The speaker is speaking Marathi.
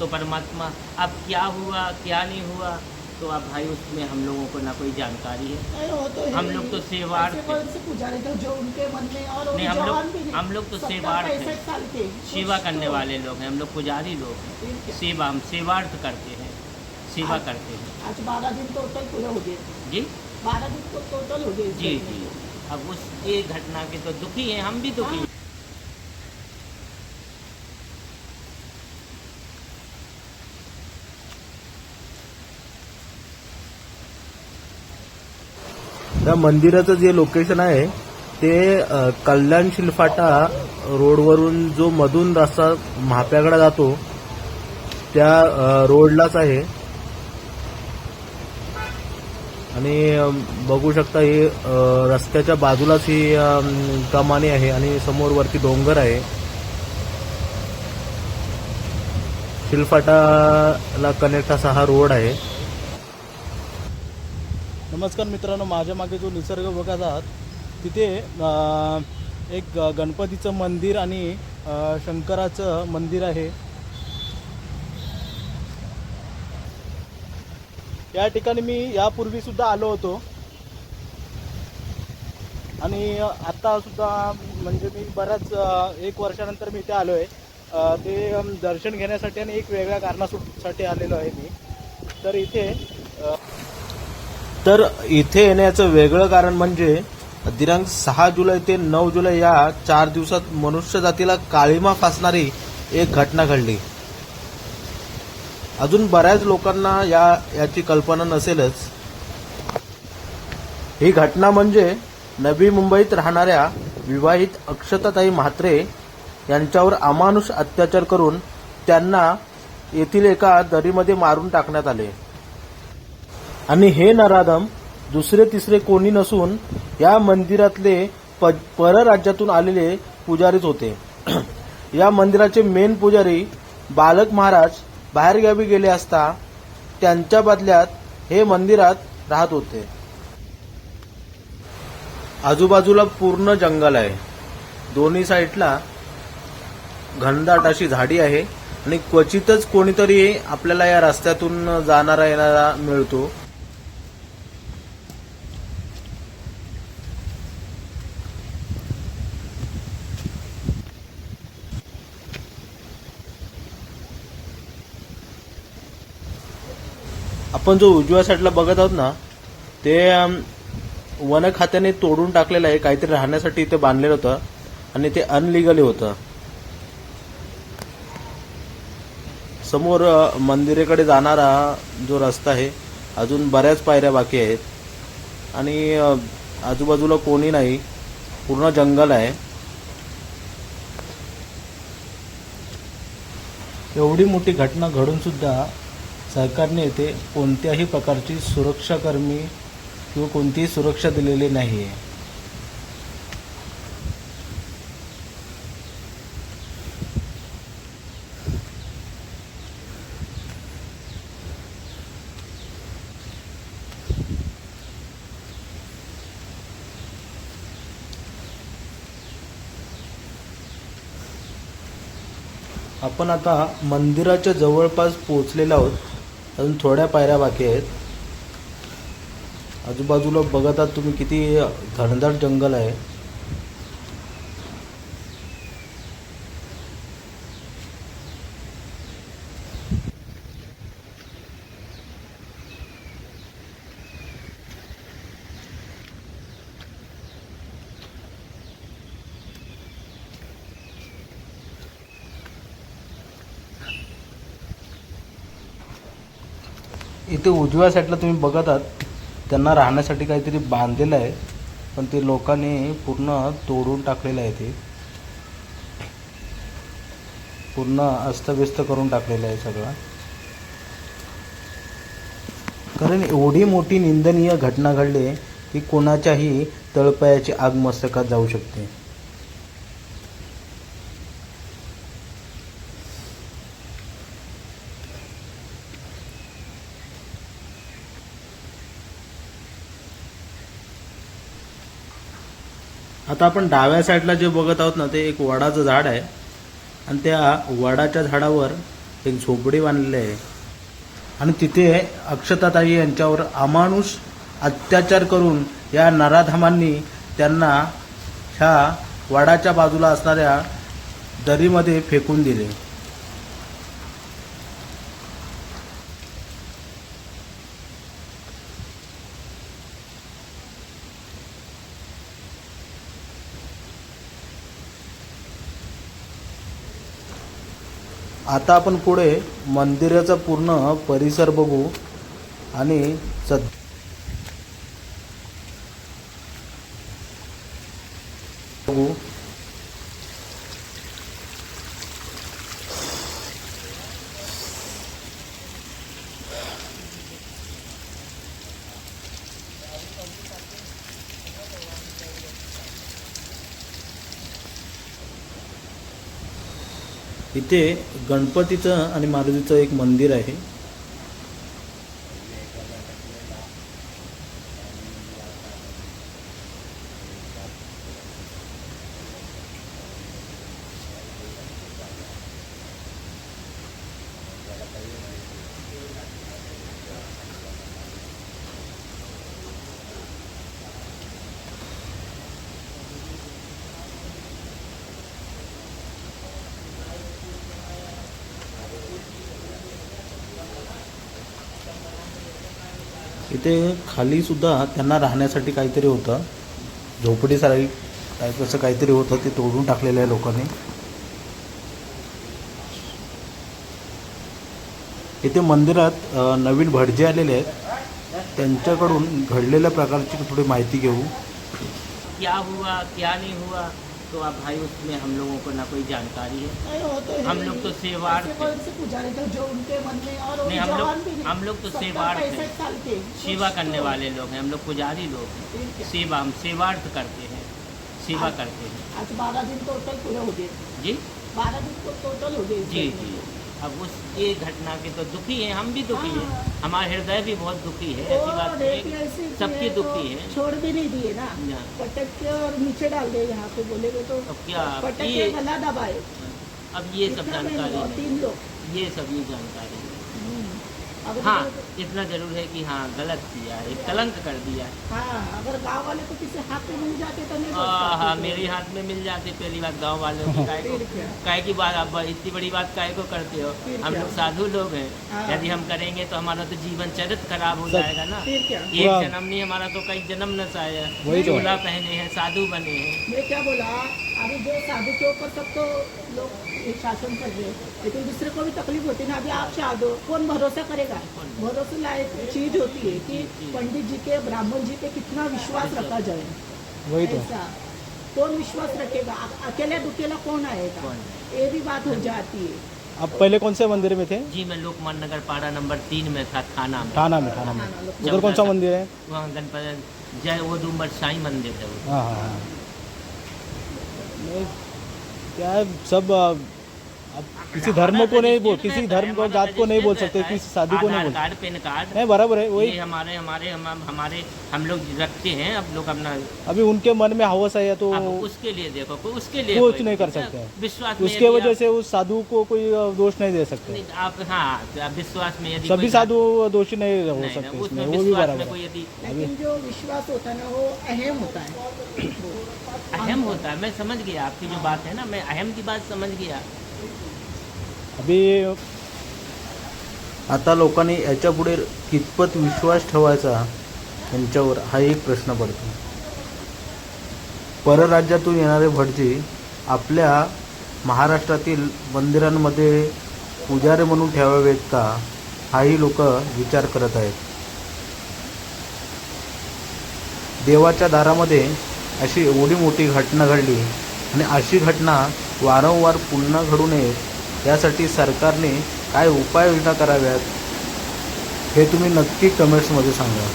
तो परमात्मा अब क्या हुआ क्या नहीं हुआ? तो अब भाई उसमें हम लोगों को ना कोई जानकारी है। तो हम लोग तो सेवार्थ ऐसे से जो उनके मन में और नहीं, हम लोग- हम लोग तो 70 सेवार्थ हैं। 65 साल के। सेवा करने तो- वाले लोग हैं। हम लोग पुजारी लोग हैं। सेवा हम सेवार्थ करते हैं। सेवा करते हैं। आज बारह दिन टोटल पूरे हो गए जी? बारह दिन तो टोटल हो गए जी जी। अब उस ये घटना के तो दुखी हैं। हम भी दुखी त्या मंदिराचं जे लोकेशन आहे ते कल्याण शिलफाटा रोडवरून जो मधून रस्ता महाप्याकडे जातो त्या रोडलाच आहे. आणि बघू शकता ही रस्त्याच्या बाजूलाच ही कमानी आहे आणि समोर वरती डोंगर आहे. शिलफाटाला कनेक्ट असा हा रोड आहे. नमस्कार मित्रांनो माझ्या मागे जो निसर्ग बघत आहात तिथे एक गणपतीचं मंदिर आणि शंकराचं मंदिर आहे. या ठिकाणी मी यापूर्वी सुद्धा आलो होतो. आणि आता सुद्धा म्हणजे मी बऱ्याच एक वर्षानंतर मी इथे आलो आहे ते दर्शन घेण्यासाठी आणि एक वेगळ्या कारणासाठी आलेलो आहे मी. तर इथे तर इथे येण्याचं वेगळं कारण म्हणजे दिनांक सहा जुलै ते नऊ जुलै या चार दिवसात मनुष्य जातीला काळीमा फासणारी एक घटना घडली. अजून बऱ्याच लोकांना या याची कल्पना नसेलच. ही घटना म्हणजे नवी मुंबईत राहणाऱ्या विवाहित अक्षताताई म्हात्रे यांच्यावर अमानुष अत्याचार करून त्यांना येथील एका दरीमध्ये मारून टाकण्यात आले. आणि हे नराधम दुसरे तिसरे कोणी नसून या मंदिरातले प परराज्यातून आलेले पुजारीच होते. या मंदिराचे मेन पुजारी बालक महाराज बाहेरगावी गेले असता त्यांच्या बदल्यात हे मंदिरात राहत होते. आजूबाजूला पूर्ण जंगल आहे. दोन्ही साईडला घनदाट अशी झाडी आहे आणि क्वचितच कोणीतरी आपल्याला या रस्त्यातून जाणारा येणारा मिळतो. आपण जो उजव्या साईडला बघत आहोत ना ते वन खात्याने तोडून टाकलेलं आहे काहीतरी राहण्यासाठी इथे बांधलेलं होतं आणि ते अनलिगली होतं. समोर मंदिरेकडे जाणारा जो रस्ता आहे अजून बऱ्याच पायऱ्या बाकी आहेत. आणि आजूबाजूला कोणी नाही पूर्ण जंगल आहे. एवढी मोठी घटना घडून सुद्धा सरकारने येथे कोणत्याही प्रकारची सुरक्षाकर्मी किंवा कोणतीही सुरक्षा दिलेली नाही आहे आपण आता मंदिराच्या जवळपास पोहोचलेलो आहोत. अजून थोड्या पायऱ्या बाकी आहेत. आजूबाजूला बघत आहात तुम्ही किती घनदाट जंगल आहे. इथे उजव्या साईडला तुम्ही बघत आहात त्यांना राहण्यासाठी काहीतरी बांधलेलं आहे पण ते लोकांनी पूर्ण तोडून टाकलेलं आहे ते. पूर्ण अस्तव्यस्त करून टाकलेलं आहे सगळं. कारण एवढी मोठी निंदनीय घटना घडली की कोणाच्याही तळपायाची आग मस्तकात जाऊ शकते. आता आपण डाव्या साईडला जे बघत आहोत ना ते एक वडाचं झाड आहे. आणि त्या वडाच्या झाडावर एक झोपडी बांधलेली आहे. आणि तिथे अक्षताताई यांच्यावर अमानुष अत्याचार करून या नराधामांनी त्यांना ह्या वडाच्या बाजूला असणाऱ्या दरीमध्ये फेकून दिले. आता आपण पुढे मंदिराचा पूर्ण परिसर बघू आणि सद बघू इथे गणपतीचं आणि मारुतीचं एक मंदिर आहे. इथे खाली सुद्धा त्यांना राहण्यासाठी काहीतरी होतं. झोपडीसारखी काय कसं काहीतरी होतं ते तोडून टाकलेलं आहे लोकांनी. इथे मंदिरात नवीन भटजे आलेले आहेत. त्यांच्याकडून घडलेल्या प्रकारची थोडी माहिती घेऊ. क्या हुआ क्या नाही हुआ? तो अब भाई उसमें हम लोगों को ना कोई जानकारी है। तो हम लोग तो सेवार नहीं, हम लोग-। हम लोग तो 70 सेवार्थ। 65 साल के। सेवा करने तो- वाले लोग हैं। हम लोग पुजारी लोग हैं। सेवा हम सेवार्थ करते हैं। सेवा करते हैं। आज बारह दिन टोटल पूरे हो गए। जी। बारह दिन तो टोटल हो गए। जी जी। अब उस ये घटना के तो दुखी है हम भी दुखी हैं। हाँ। हमारा हृदय भी बहुत दुखी है ऐसी बात नहीं है सबकी तो दुखी है। छोड़ भी नहीं दिए ना। पटक के और नीचे डाल दिए यहाँ पे बोलेगे तो। अब क्या पटक के गला दबाए। अब ये सब जानकारी तीन लोग। ये सब ये जानकारी हाँ तो- इतना ज़रूर है कि हाँ गलत किया है कलंक कर दिया है। हाँ अगर गाँव वाले को किसी हाथ में मिल जाते तो नहीं हाँ हाँ। मेरे हाथ में मिल जाते पहली बात गाँव वालों की काय को। काय? की बात आप इतनी बड़ी बात काय को करते हो हम लोग साधु लोग हैं। हाँ। यदि हम करेंगे तो हमारा तो जीवन चरित्र खराब हो जाएगा ना। फिर एक जन्म नहीं हमारा तो कई जन्म न आया वही तो चोला पहने हैं साधु बने हैं। मैं क्या बोला? अभी जो साधु के ऊपर सब तो लोग एक शासन कर रहे हैं लेकिन दूसरे को भी तकलीफ़ होती है ना अभी आप साधु कौन भरोसा करेगा? भरोसे लायक चीज़ होती है कि पंडित जी के ब्राह्मण जी पे कितना विश्वास रखा जाए। वही तो। ऐसा। कौन विश्वास रखेगा? अकेले दुकेला कौन आएगा। ये भी बात हो जाती है। आप पहले कौन से मंदिर में थे? जी मैं लोकमान नगर पाड़ा नंबर तीन में था थाना में। ठाणा में ठाणा में। उधर कौन सा मंदिर है? वहाँ गणपति जय साई मंदिर है वो। हाँ हाँ नहीं, क्या है। सब किसी धर्म को नहीं बोल किसी धर्म को जात को नहीं बोल सकते किसी शादी को नहीं बोल कार्ड पैन कार्ड। नहीं बराबर है वही। हमारे हमारे हम हमारे हम लोग रखते हैं अब लोग अपना अभी उनके मन में हवस है तो उसके लिए देखो कोई उसके लिए कुछ नहीं कर सकते। विश्वास उसके वजह से उस साधु को कोई दोष नहीं दे सकते। आप हाँ विश्वास में यदि सभी साधु दोषी नहीं हो सकते उसमें वो भी बराबर में कोई यदि लेकिन जो विश्वास होता है ना वो अहम होता है। अहम होता है मैं समझ गया आपकी जो बात है ना मैं अहम की बात समझ गया। अभि आता लोकांनी याच्यापुढे कितपत विश्वास ठेवायचा यांच्यावर हा एक प्रश्न पडतो. परराज्यातून येणारे भटजी आपल्या महाराष्ट्रातील मंदिरांमध्ये पुजारी म्हणून ठेवावेत का हाही लोक विचार करत आहेत. देवाच्या दारामध्ये अशी एवढी मोठी घटना घडली आणि अशी घटना वारंवार पुन्हा घडू नये यासाठी सरकारने काय उपाययोजना कराव्यात हे तुम्ही नक्की कमेंट्समध्ये सांगा.